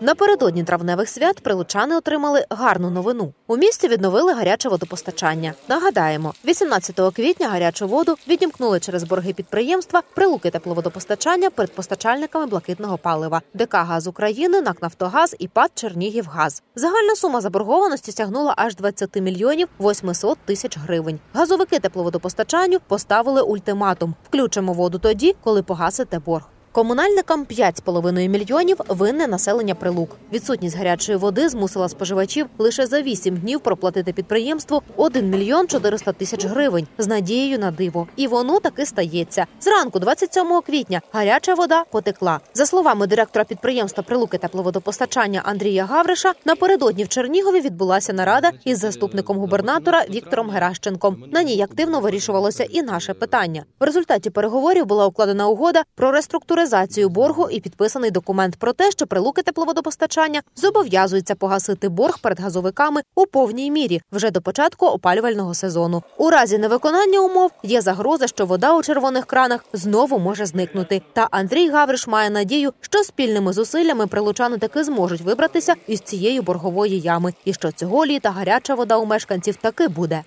Напередодні травневих свят прилучани отримали гарну новину. У місті відновили гаряче водопостачання. Нагадаємо, 18 квітня гарячу воду відімкнули через борги підприємства прилуки тепловодопостачання перед постачальниками блакитного палива ДК «Газ України», НАК «Нафтогаз» і ПАД «Чернігівгаз». Загальна сума заборгованості сягнула аж 20 мільйонів 800 тисяч гривень. Газовики тепловодопостачанню поставили ультиматум: включимо воду тоді, коли погасите борг. Комунальникам 5,5 мільйонів винне населення прилук. Відсутність гарячої води змусила споживачів лише за 8 днів проплатити підприємству 1 мільйон 400 тисяч гривень з надією на диво. І воно таки стається. Зранку, 27 квітня, гаряча вода потекла. За словами директора підприємства Прилуки тепловодопостачання Андрія Гавриша, напередодні в Чернігові відбулася нарада із заступником губернатора Віктором Геращенком. На ній активно вирішувалося і наше питання. В результаті переговорів була укладена угода про реструктуризацію боргу і підписаний документ про те, що прилуки тепловодопостачання зобов'язуються погасити борг перед газовиками у повній мірі вже до початку опалювального сезону. У разі невиконання умов є загроза, що вода у червоних кранах знову може зникнути. Та Андрій Гавриш має надію, що спільними зусиллями прилучани таки зможуть вибратися із цієї боргової ями, і що цього літа гаряча вода у мешканців таки буде.